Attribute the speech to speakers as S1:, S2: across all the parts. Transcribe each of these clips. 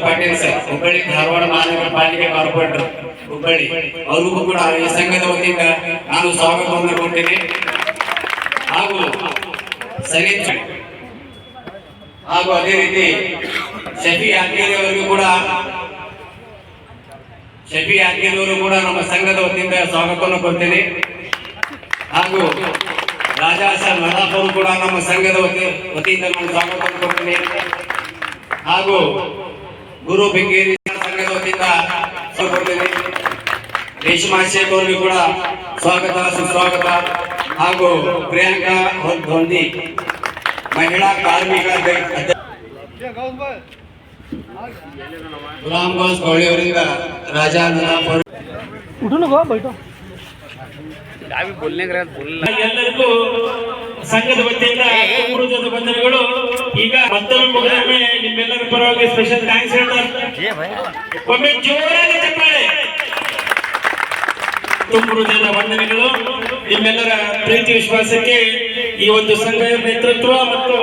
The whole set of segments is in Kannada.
S1: ಪಾಟೀಲ್ ಸರ್, ಹುಬ್ಬಳ್ಳಿ ಧಾರವಾಡ ಮಹಾನಗರ ಪಾಲಿಕೆ ಕಾರ್ಪೊರೇಟರ್ ಹುಬ್ಬಳ್ಳಿ. ಅವರಿಗೂ ಕೂಡ ಈ ಸಂಘದ ವತಿಯಿಂದ ನಾನು ಸ್ವಾಗತವನ್ನು ಕೊಡ್ತೀನಿ ಹಾಗೂ ಸರಿ, ಹಾಗೂ ಅದೇ ರೀತಿ ಶಫಿ ಯಾದಗಿರಿ ಅವರಿಗೂ ಕೂಡ, ಶಫಿ ಯಾದಗಿರಿ ಕೂಡ ನಮ್ಮ ಸಂಘದ ವತಿಯಿಂದ ಸ್ವಾಗತವನ್ನು ಕೊಡ್ತೀನಿ. ಹಾಗೂ ರಾಜಾ ಸರ್ ಅವರು ಕೂಡ ನಮ್ಮ ಸಂಘದ ವತಿ- ವತಿಯಿಂದ ನಾನು ಸ್ವಾಗತವನ್ನು ಕೊಡ್ತೀನಿ. ಹಾಗೂ ಗುರು ಬೆಂಗೇರಿ ಸಂಘದ ವತಿಯಿಂದ ರೇಷ್ಮಾ ಶೇಖ್ ಅವರಿಗೂ ಕೂಡ ಸ್ವಾಗತ ಸುಸ್ವಾಗತ ಹಾಗೂ ಪ್ರಿಯಾಂಕಾ ಧೋನಿ ಮಹಿಳಾ ಕಾರ್ಮಿಕ ಗುಲಾಮ್ ಬಾಸ್ ಗೌಳಿ ಅವರಿಂದ ರಾಜಾ
S2: ಎಲ್ಲರಿಗೂ ಸಂಘದ ವತಿಯಿಂದ ಬಂಧನಗಳು ಈಗ ಮತ್ತೊಮ್ಮೆ ನಿಮ್ಮೆಲ್ಲರ ಪರವಾಗಿ ಸ್ಪೆಷಲ್ ಥ್ಯಾಂಕ್ಸ್ ಹೇಳ್ತಾರೆ. ಒಮ್ಮೆ ಜೋರಾಗಿ ಚಪ್ಪಾಳೆ ತುಂಬ ಹೃದಯದ ವಂದನೆಗಳು. ನಿಮ್ಮೆಲ್ಲರ ಪ್ರೀತಿ ವಿಶ್ವಾಸಕ್ಕೆ ಈ ಒಂದು ಸಂಘದ ನೇತೃತ್ವ ಮತ್ತು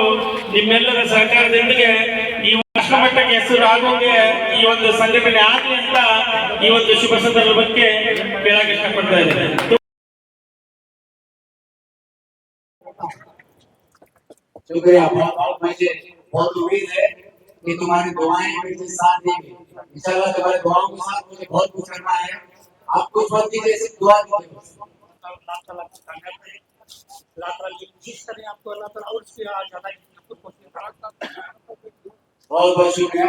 S2: ನಿಮ್ಮೆಲ್ಲರ ಸಹಕಾರದೊಂದಿಗೆ ಈ ರಾಷ್ಟ್ರ ಮಟ್ಟಕ್ಕೆ ಹೆಸರು ಆಗೋಂಗೆ ಈ ಒಂದು ಸಂಘಟನೆ ಆಗಲಿ ಅಂತ ಈ ಒಂದು ಶುಭ ಸಂದರ್ಭಕ್ಕೆ ಹೇಳಕ್ಕೆ ಇಷ್ಟಪಡ್ತಾ ಇದ್ದೇನೆ.
S1: शुक्रिया बहुत बहुत मुझे बहुत उम्मीद है कि तुम्हारी दुआएँ मुझे साथ देंगी। इंशाल्लाह तुम्हारी दुआओं के साथ मुझे बहुत कुछ करना है। आप कुछ मत कीजिए सिर्फ़ दुआ कीजिए बहुत बहुत शुक्रिया।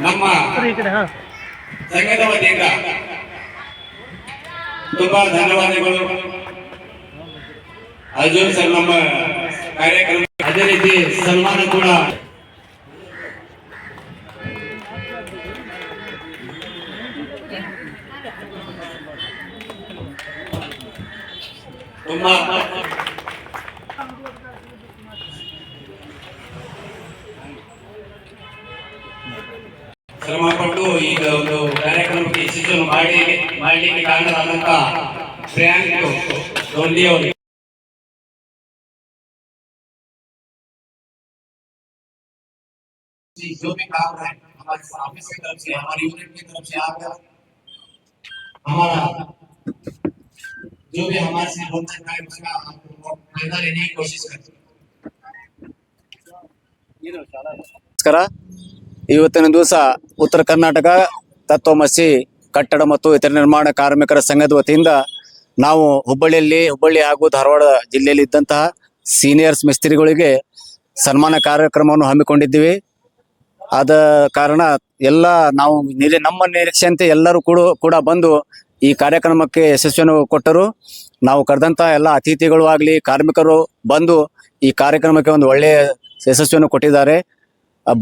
S1: ನಮ್ಮ
S3: ಈ ಕಡೆ ಹಾ.
S1: ಸಂಘದ ವತಿಯಿಂದ ತುಂಬಾ ಧನ್ಯವಾದಗಳು. ಅರ್ಜುನ್ ಸರ್ ನಮ್ಮ ಕಾರ್ಯಕ್ರಮ ಅದೇ ರೀತಿ ಸನ್ಮಾನ ಕೂಡ. ತುಂಬಾ ಶ್ರಮ ಪಟ್ಟು ಈಗ ಒಂದು ಕಾರ್ಯಕ್ರಮಕ್ಕೆ ಯಶಸ್ಸನ್ನು ಮಾಡಿ ಮಾಡಲಿಕ್ಕೆ ಕಾರಣರಾದಂತ ಪ್ರಿಯಾಂಕ್ ಧೋನಿ ಅವರು जो भी काम है हमारे ऑफिस की तरफ से हमारी यूनिट की तरफ से आकर हमारा जो भी हमारे से हो सकता है उसका आपको फायदा लेने की कोशिश करते हैं
S4: ನಮಸ್ಕಾರ ಇವತ್ತಿನ ದಿವಸ ಉತ್ತರ ಕರ್ನಾಟಕ ತತ್ವಮಸಿ ಕಟ್ಟಡ ಮತ್ತು ಇತರ ನಿರ್ಮಾಣ ಕಾರ್ಮಿಕರ ಸಂಘದ ವತಿಯಿಂದ ನಾವು ಹುಬ್ಬಳ್ಳಿಯಲ್ಲಿ, ಹುಬ್ಬಳ್ಳಿ ಹಾಗೂ ಧಾರವಾಡ ಜಿಲ್ಲೆಯಲ್ಲಿ ಇದ್ದಂತಹ ಸೀನಿಯರ್ಸ್ ಮಿಸ್ತ್ರಿಗಳಿಗೆ ಸನ್ಮಾನ ಕಾರ್ಯಕ್ರಮವನ್ನು ಹಮ್ಮಿಕೊಂಡಿದ್ದೀವಿ. ಆದ ಕಾರಣ ಎಲ್ಲ ನಾವು ನಮ್ಮ ನಿರೀಕ್ಷೆಯಂತೆ ಎಲ್ಲರೂ ಕೂಡ ಕೂಡ ಬಂದು ಈ ಕಾರ್ಯಕ್ರಮಕ್ಕೆ ಯಶಸ್ವಿಯನ್ನು ಕೊಟ್ಟರು. ನಾವು ಕರೆದಂತಹ ಎಲ್ಲ ಅತಿಥಿಗಳು ಆಗಲಿ, ಕಾರ್ಮಿಕರು ಬಂದು ಈ ಕಾರ್ಯಕ್ರಮಕ್ಕೆ ಒಂದು ಒಳ್ಳೆಯ ಯಶಸ್ವಿಯನ್ನು ಕೊಟ್ಟಿದ್ದಾರೆ.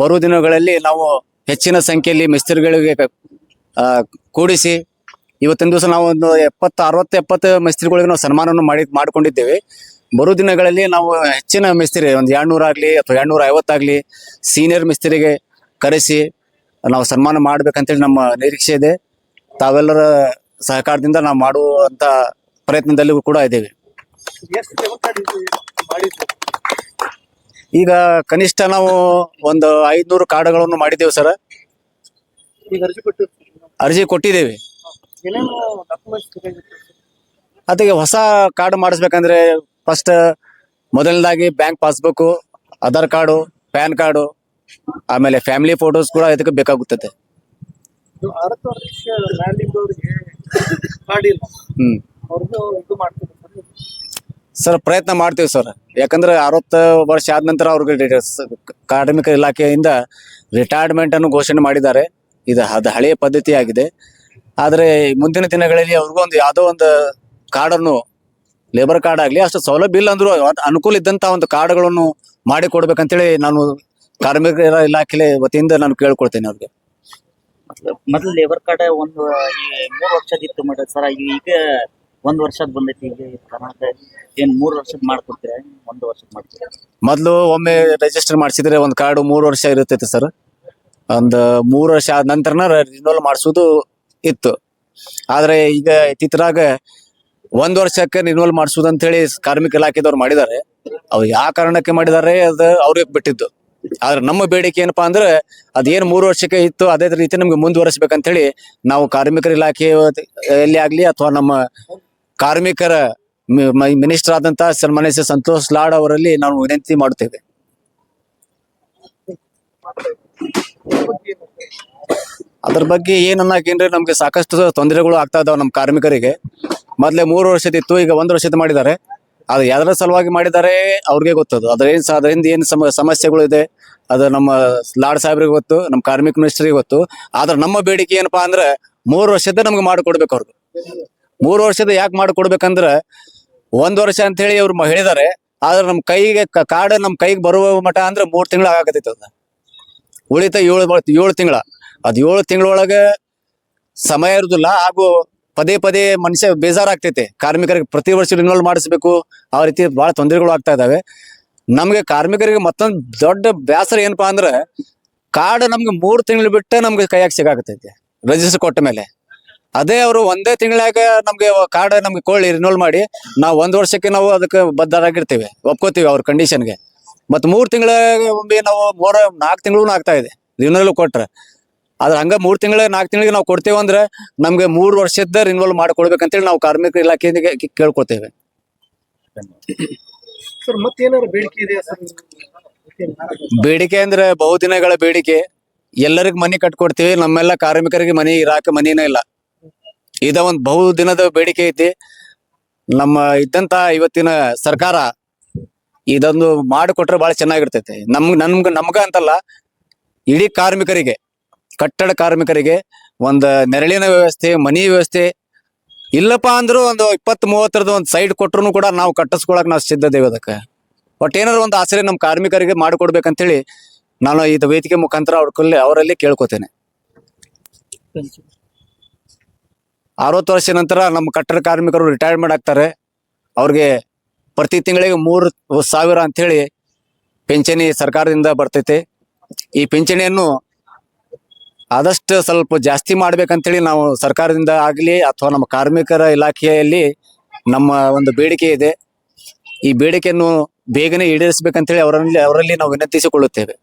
S4: ಬರುವ ದಿನಗಳಲ್ಲಿ ನಾವು ಹೆಚ್ಚಿನ ಸಂಖ್ಯೆಯಲ್ಲಿ ಮಿಸ್ತ್ರಿಗಳಿಗೆ ಕೂಡಿಸಿ ಇವತ್ತಿನ ದಿವಸ ನಾವು ಒಂದು ಎಪ್ಪತ್ತು, ಅರವತ್ತು, ಎಪ್ಪತ್ತು ಮಿಸ್ತ್ರಿಗಳಿಗೆ ನಾವು ಸನ್ಮಾನವನ್ನು ಮಾಡಿ, ಮಾಡಿಕೊಂಡಿದ್ದೇವೆ. ಬರೋ ದಿನಗಳಲ್ಲಿ ನಾವು ಹೆಚ್ಚಿನ ಮಿಸ್ತ್ರಿ, ಒಂದು ಎರಡ್ನೂರ ಆಗಲಿ ಅಥವಾ ಎರಡ್ನೂರ ಐವತ್ತಾಗಲಿ ಸೀನಿಯರ್ ಮಿಸ್ತ್ರಿಗೆ ಕರೆಸಿ ನಾವು ಸನ್ಮಾನ ಮಾಡ್ಬೇಕಂತೇಳಿ ನಮ್ಮ ನಿರೀಕ್ಷೆ ಇದೆ. ತಾವೆಲ್ಲರ ಸಹಕಾರದಿಂದ ನಾವು ಮಾಡುವಂಥ ಪ್ರಯತ್ನದಲ್ಲಿಯೂ ಕೂಡ ಇದ್ದೇವೆ. ಈಗ ಕನಿಷ್ಠ ನಾವು ಒಂದು ಐದ್ನೂರು ಕಾರ್ಡ್ಗಳನ್ನು ಮಾಡಿದ್ದೇವೆ ಸರ್.
S3: ಈಗ ಅರ್ಜಿ ಕೊಟ್ಟು
S4: ಅರ್ಜಿ ಕೊಟ್ಟಿದ್ದೇವೆ.
S3: ಏನೇನು ಡಾಕ್ಯುಮೆಂಟ್ಸ್ ಬೇಕಾಗಿತ್ತು
S4: ಅದಕ್ಕೆ ಹೊಸ ಕಾರ್ಡ್ ಮಾಡಿಸ್ಬೇಕಂದ್ರೆ ಫಸ್ಟ್ ಮೊದಲನೇದಾಗಿ bank passbook Aadhaar card pan card ಆಮೇಲೆ ಫ್ಯಾಮಿಲಿ ಫೋಟೋಸ್ ಕೂಡ ಇದಕ್ಕೆ ಬೇಕಾಗುತ್ತದೆ.
S3: ಇದು ಅರವತ್ತು ವರ್ಷ ಮ್ಯಾಲಿದ್ದವ್ರಿಗೆ ಕಾರ್ಡ್ ಇಲ್ಲ.
S4: ಹ್ಮ್.
S3: ಅವ್ರದ್ದು ಇದು ಮಾಡ್ತಾರೆ.
S4: ಸರ್, ಪ್ರಯತ್ನ ಮಾಡ್ತೀವಿ ಸರ್. ಯಾಕಂದ್ರೆ ಅರವತ್ತು ವರ್ಷ ಆದ ನಂತರ ಅವ್ರಿಗೆ ಕಾರ್ಮಿಕ ಇಲಾಖೆಯಿಂದ ರಿಟೈರ್ಮೆಂಟ್ ಅನ್ನು ಘೋಷಣೆ ಮಾಡಿದ್ದಾರೆ. ಇದು ಅದು ಹಳೆಯ ಪದ್ಧತಿ ಆಗಿದೆ ಆದರೆ ಮುಂದಿನ ದಿನಗಳಲ್ಲಿ ಅವ್ರಿಗೂ ಒಂದು ಯಾವುದೋ ಒಂದು ಕಾರ್ಡನ್ನು ಲೇಬರ್ ಕಾರ್ಡ್ ಆಗಲಿ, ಅಷ್ಟು ಸೌಲಭ್ಯ ಇಲ್ಲ ಅಂದ್ರು ಅದ್ ಅನುಕೂಲ ಇದ್ದಂತ ಒಂದು ಕಾರ್ಡ್ಗಳನ್ನು ಮಾಡಿ ಕೊಡ್ಬೇಕಂತೇಳಿ ನಾನು ಕಾರ್ಮಿಕರ ಇಲಾಖೆ ವತಿಯಿಂದ ನಾನು ಕೇಳ್ಕೊಳ್ತೇನೆ ಅವ್ರಿಗೆ.
S5: ಮೊದಲು ಲೇಬರ್ ಕಾರ್ಡ್ ಒಂದು ಮೂರು ವರ್ಷದಿತ್ತು ಸರ್. ಈಗ ಒಂದ್ ವರ್ಷದ ಬಂದೈತಿ ಈಗ ಏನ್ ಮೂರ್ ವರ್ಷದ ಮಾಡ್ಕೊಡ್ತೀರ? ಒಂದ್ ವರ್ಷದ ಮಾಡ್ತೀರಾ
S4: ಮೊದಲು ಒಮ್ಮೆ ರಿಜಿಸ್ಟರ್ ಮಾಡಿಸಿದ್ರೆ ಒಂದು ಕಾರ್ಡ್ ಮೂರ್ ವರ್ಷ ಇರುತ್ತೈತೆ ಸರ್ ಒಂದ್ ಮೂರ್ ವರ್ಷ ಆದ ನಂತರನ ರಿನ್ಯೂವಲ್ ಮಾಡಿಸೋದು ಇತ್ತು. ಆದ್ರೆ ಈಗ ಇತ್ತಿತ್ತರಾಗ ಒಂದ್ ವರ್ಷಕ್ಕೆ ರಿನ್ಯೂವಲ್ ಮಾಡಿಸೋದು ಅಂತ ಹೇಳಿ ಕಾರ್ಮಿಕ ಇಲಾಖೆದವ್ರು ಮಾಡಿದ್ದಾರೆ. ಅವ್ರು ಯಾವ ಕಾರಣಕ್ಕೆ ಮಾಡಿದ್ದಾರೆ ಅದು ಅವ್ರಿಗೆ ಬಿಟ್ಟಿದ್ದು. ಆದ್ರೆ ನಮ್ಮ ಬೇಡಿಕೆ ಏನಪ್ಪಾ ಅಂದ್ರೆ ಅದೇನ್ ಮೂರು ವರ್ಷಕ್ಕೆ ಇತ್ತು ಅದೇ ರೀತಿ ನಮ್ಗೆ ಮುಂದುವರಿಸ್ಬೇಕಂತ ಹೇಳಿ ನಾವು ಕಾರ್ಮಿಕರ ಇಲಾಖೆ ಆಗ್ಲಿ ಅಥವಾ ನಮ್ಮ ಕಾರ್ಮಿಕರ ಮಿನಿಸ್ಟರ್ ಆದಂತಹ ಸನ್ಮಾನ್ಯ ಸಂತೋಷ್ ಲಾಡ್ ಅವರಲ್ಲಿ ನಾವು ವಿನಂತಿ ಮಾಡುತ್ತೇವೆ. ಅದ್ರ ಬಗ್ಗೆ ಏನ್ ನಮ್ಗೆ ಸಾಕಷ್ಟು ತೊಂದರೆಗಳು ಆಗ್ತಾ ಇದಾವೆ ನಮ್ಮ ಕಾರ್ಮಿಕರಿಗೆ. ಮೊದ್ಲೇ ಮೂರು ವರ್ಷದಿತ್ತು ಈಗ ಒಂದ್ ವರ್ಷದ ಮಾಡಿದ್ದಾರೆ. ಅದು ಯಾವ್ದರ ಸಲುವಾಗಿ ಮಾಡಿದ್ದಾರೆ ಅವ್ರಿಗೆ ಗೊತ್ತದು. ಅದ್ರ ಏನ್ ಅದರಿಂದ ಏನ್ ಸಮ, ಸಮಸ್ಯೆಗಳು ಇದೆ, ಅದು ನಮ್ಮ ಲಾಡ್ ಸಾಹೇಬ್ರಿಗೆ ಗೊತ್ತು, ನಮ್ಮ ಕಾರ್ಮಿಕ ಮಿನಿಸ್ಟ್ರಿಗೆ ಗೊತ್ತು. ಆದ್ರೆ ನಮ್ಮ ಬೇಡಿಕೆ ಏನಪ್ಪಾ ಅಂದ್ರೆ ಮೂರು ವರ್ಷದ ನಮ್ಗೆ ಮಾಡಿಕೊಡ್ಬೇಕು ಅವ್ರಿಗೆ ಮೂರು ವರ್ಷದ ಯಾಕೆ ಮಾಡಿಕೊಡ್ಬೇಕಂದ್ರ ಒಂದು ವರ್ಷ ಅಂತ ಹೇಳಿ ಅವ್ರು ಹೇಳಿದ್ದಾರೆ ಆದ್ರೆ ನಮ್ಮ ಕೈಗೆ ಕಾರ್ಡ್ ನಮ್ಮ ಕೈಗೆ ಬರುವ ಮಠ ಅಂದ್ರೆ ಮೂರು ತಿಂಗಳು ಆಗಾಕತ್ತೈತೆ ಅದ. ಉಳಿತ ಏಳು ಏಳು ತಿಂಗಳ. ಅದು ಏಳು ತಿಂಗಳೊಳಗೆ ಸಮಯ ಇರುದಿಲ್ಲ, ಹಾಗೂ ಪದೇ ಪದೇ ಮನುಷ್ಯ ಬೇಜಾರಾಗ್ತೈತೆ. ಕಾರ್ಮಿಕರಿಗೆ ಪ್ರತಿ ವರ್ಷ ರಿನ್ಯೂವಲ್ ಮಾಡಿಸ್ಬೇಕು, ಆ ರೀತಿ ಬಹಳ ತೊಂದರೆಗಳು ಆಗ್ತಾ ಇದಾವೆ. ನಮಗೆ ಕಾರ್ಮಿಕರಿಗೆ ಮತ್ತೊಂದು ದೊಡ್ಡ ಬೇಸರ ಏನಪ್ಪಾ ಅಂದ್ರೆ ಕಾರ್ಡ್ ನಮ್ಗೆ ಮೂರು ತಿಂಗಳು ಬಿಟ್ಟು ನಮ್ಗೆ ಕೈಯಾಗ ಸಿಗಾಕತೈತಿ ರಜಿಸ್ಟರ್ ಕೊಟ್ಟ ಮೇಲೆ. ಅದೇ ಅವರು ಒಂದೇ ತಿಂಗಳಾಗ ನಮ್ಗೆ ಕಾರ್ಡ್ ನಮ್ಗೆ ಕೊಳ್ಳಿ ರಿನೋಲ್ ಮಾಡಿ ನಾವು ಒಂದ್ ವರ್ಷಕ್ಕೆ ನಾವು ಅದಕ್ಕೆ ಬದ್ಧರಾಗಿರ್ತೀವಿ ಒಪ್ಕೋತೀವಿ ಅವ್ರ ಕಂಡೀಷನ್ಗೆ ಮತ್ ಮೂರ್ ತಿಂಗಳ ಒಮ್ಮೆ ನಾವು ಮೂರ ನಾಲ್ಕು ತಿಂಗಳು ಆಗ್ತಾ ಇದೆ ರಿನೋಲ್ ಕೊಟ್ರೆ. ಆದ್ರೆ ಹಂಗ ಮೂರ್ ತಿಂಗಳ ನಾಲ್ಕು ತಿಂಗಳಿಗೆ ನಾವು ಕೊಡ್ತೇವೆ ಅಂದ್ರೆ ನಮ್ಗೆ ಮೂರ್ ವರ್ಷದ ರಿನ್ಯೂವಲ್ ಮಾಡ್ಕೊಡ್ಬೇಕಂತೇಳಿ ನಾವು ಕಾರ್ಮಿಕ ಇಲಾಖೆಗೆ ಕೇಳ್ಕೊಳ್ತೇವೆ
S3: ಸರ್ ಮತ್ತೇನಾದ್ರು ಬೇಡಿಕೆ ಇದೆಯಾ ಸರ್?
S4: ಬೇಡಿಕೆ ಅಂದ್ರೆ ಬಹುದಿನಗಳ ಬೇಡಿಕೆ. ಎಲ್ಲರಿಗೂ ಮನೆ ಕಟ್ಕೊಡ್ತೀವಿ ನಮ್ಮೆಲ್ಲ ಕಾರ್ಮಿಕರಿಗೆ ಮನೆ ಇರಾಕ ಮನಿನೇ ಇಲ್ಲ. ಇದ ಒಂದು ಬಹು ದಿನದ ಬೇಡಿಕೆ ಐತಿ. ನಮ್ಮ ಇದ್ದಂತ ಇವತ್ತಿನ ಸರ್ಕಾರ ಇದೊಂದು ಮಾಡಿಕೊಟ್ರೆ ಬಹಳ ಚೆನ್ನಾಗಿರ್ತೈತಿ. ನಮ್ಗ್ ನಮ್ಗ ನಮ್ಗ ಅಂತಲ್ಲ, ಇಡೀ ಕಾರ್ಮಿಕರಿಗೆ, ಕಟ್ಟಡ ಕಾರ್ಮಿಕರಿಗೆ ಒಂದು ನೆರಳಿನ ವ್ಯವಸ್ಥೆ, ಮನಿ ವ್ಯವಸ್ಥೆ, ಇಲ್ಲಪ್ಪ ಅಂದ್ರೂ ಒಂದು ಇಪ್ಪತ್ತು ಮೂವತ್ತರದ ಒಂದು ಸೈಡ್ ಕೊಟ್ರು ಕೂಡ ನಾವು ಕಟ್ಟಿಸ್ಕೊಳಕ್ ನಾವು ಸಿದ್ಧದೇವೆ ಅದಕ್ಕೆ. ಒಟ್ಟು ಏನಾದ್ರು ಒಂದು ಆಸರೆ ನಮ್ಮ ಕಾರ್ಮಿಕರಿಗೆ ಮಾಡಿಕೊಡ್ಬೇಕಂತೇಳಿ ನಾನು ಇದು ವೇದಿಕೆ ಮುಖಾಂತರ ಅವ್ರ ಕಲ್ಲಿ ಅವರಲ್ಲಿ ಕೇಳ್ಕೊತೇನೆ. ಅರವತ್ತು ವರ್ಷ ನಂತರ ನಮ್ಮ ಕಟ್ಟಡ ಕಾರ್ಮಿಕರು ರಿಟೈರ್ಮೆಂಟ್ ಆಗ್ತಾರೆ ಅವ್ರಿಗೆ ಪ್ರತಿ ತಿಂಗಳಿಗೆ ಮೂರು ಸಾವಿರ ಅಂತೇಳಿ ಪಿಂಚಣಿ ಸರ್ಕಾರದಿಂದ ಬರ್ತೈತೆ. ಈ ಪಿಂಚಣಿಯನ್ನು ಆದಷ್ಟು ಸ್ವಲ್ಪ ಜಾಸ್ತಿ ಮಾಡ್ಬೇಕಂತೇಳಿ ನಾವು ಸರ್ಕಾರದಿಂದ ಆಗಲಿ ಅಥವಾ ನಮ್ಮ ಕಾರ್ಮಿಕರ ಇಲಾಖೆಯಲ್ಲಿ ನಮ್ಮ ಒಂದು ಬೇಡಿಕೆ ಇದೆ. ಈ ಬೇಡಿಕೆಯನ್ನು ಬೇಗನೆ ಈಡೇರಿಸಬೇಕಂತೇಳಿ ಅವರಲ್ಲಿ ಅವರಲ್ಲಿ ನಾವು ವಿನಂತಿಸಿಕೊಳ್ಳುತ್ತೇವೆ.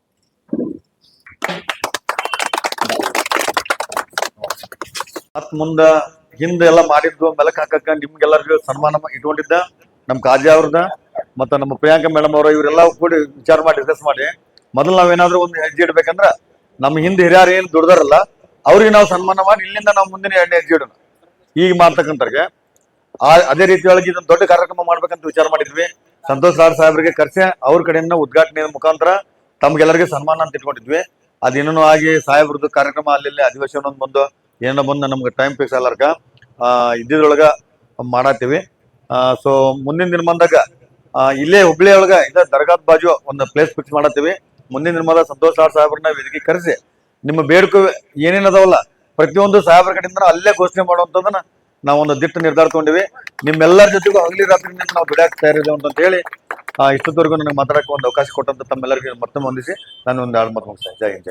S6: ಮುಂದ ಹಿಂದ ಎಲ್ಲ ಮಾಡಿದ್ದು ಮೆಲಕ್ ಹಾಕಕ್ಕ ನಿಮ್ಗೆಲ್ಲರಿಗೂ ಸನ್ಮಾನ ಇಟ್ಕೊಂಡಿದ್ದ ನಮ್ಮ ಕಾಜಿ ಅವ್ರದ ಮತ್ತ ನಮ್ಮ ಪ್ರಿಯಾಂಕಾ ಮೇಡಮ್ ಅವ್ರ ಇವರೆಲ್ಲ ಕೂಡಿ ವಿಚಾರ ಮಾಡಿ ಡಿಸ್ಕಸ್ ಮಾಡಿ. ಮೊದಲು ನಾವೇನಾದ್ರೂ ಒಂದು ಹೆಜ್ಜೆ ಇಡ್ಬೇಕಂದ್ರ ನಮ್ಮ ಹಿಂದೆ ಹಿರಿಯರು ಏನ್ ದುಡ್ದಾರಲ್ಲ, ಅವ್ರಿಗೆ ನಾವು ಸನ್ಮಾನ ಮಾಡಿ ಇಲ್ಲಿಂದ ನಾವು ಮುಂದಿನ ಎರಡನೇ ಹೆಜ್ಜೆ ಇಡೋಣ. ಈಗ ಮಾಡ್ತಕ್ಕಂಥವ್ರಿಗೆ ಆ, ಅದೇ ರೀತಿಯೊಳಗೆ ಇದೊಂದು ದೊಡ್ಡ ಕಾರ್ಯಕ್ರಮ ಮಾಡ್ಬೇಕಂತ ವಿಚಾರ ಮಾಡಿದ್ವಿ. ಸಂತೋಷ್ ಲಾಡ್ ಸಾಹೇಬರಿಗೆ ಕರ್ಸೆ ಅವ್ರ ಕಡೆಯಿಂದ ಉದ್ಘಾಟನೆ ಮುಖಾಂತರ ತಮ್ಗೆಲ್ಲರಿಗೂ ಸನ್ಮಾನ ಅಂತ ಇಟ್ಕೊಂಡಿದ್ವಿ. ಅದೇನೋ ಆಗಿ ಸಾಹೇಬ್ರದ್ದು ಕಾರ್ಯಕ್ರಮ ಅಲ್ಲಿ ಅಧಿವೇಶನ ಒಂದ್ ಬಂದು ಏನೋ ಬಂದು ನಮ್ಗೆ ಟೈಮ್ ಫಿಕ್ಸ್ ಆಗ್ಲಾರ್ಕ ಇದ್ದಿದ್ರೊಳಗ ಮಾಡತ್ತೀವಿ. ಸೊ ಮುಂದಿನ ದಿನಮಾನದಾಗ ಬಂದಾಗ ಇಲ್ಲೇ ಹುಬ್ಳಿ ಒಳಗ ಇದ ದರ್ಗಾದ ಬಾಜು ಒಂದು ಪ್ಲೇಸ್ ಫಿಕ್ಸ್ ಮಾಡತ್ತೀವಿ. ಮುಂದಿನ ದಿನಮಾನ ಸಂತೋಷ್ ಲಾಡ್ ಸಾಹೇಬ್ರನ್ನ ವೇದಿಕೆ ಕರೆಸಿ, ನಿಮ್ಮ ಬೇಡಿಕೆ ಏನೇನ್ ಅದಾವಲ್ಲ, ಪ್ರತಿಯೊಂದು ಸಾಹೇಬ್ರ ಕಡೆಯಿಂದ ಅಲ್ಲೇ ಘೋಷಣೆ ಮಾಡುವಂತದನ್ನ ನಾವೊಂದು ದಿಟ್ಟ ನಿರ್ಧಾರ ತಗೊಂಡಿವಿ. ನಿಮ್ಮೆಲ್ಲರ ಜೊತೆಗೂ ಹಗಲಿ ರಾತ್ರಿ ನಾವು ದುಡಿಯಾಕ ತಯಾರಿದ್ದೇವೆ ಅಂತ ಹೇಳಿ ಇಷ್ಟೊತ್ತವರೆಗೂ ನನಗೆ ಮಾತಾಡಕ್ಕೆ ಒಂದು ಅವಕಾಶ ಕೊಟ್ಟಂತ ತಮ್ಮೆಲ್ಲರಿಗೂ ಮತ್ತೊಮ್ಮೆ ಹೊಂದಿಸಿ ನಾನು ಒಂದು ಎರಡು ಮಾತು ಮುಗಿಸ್ತೇನೆ ಜೈ ಹಿಂದ್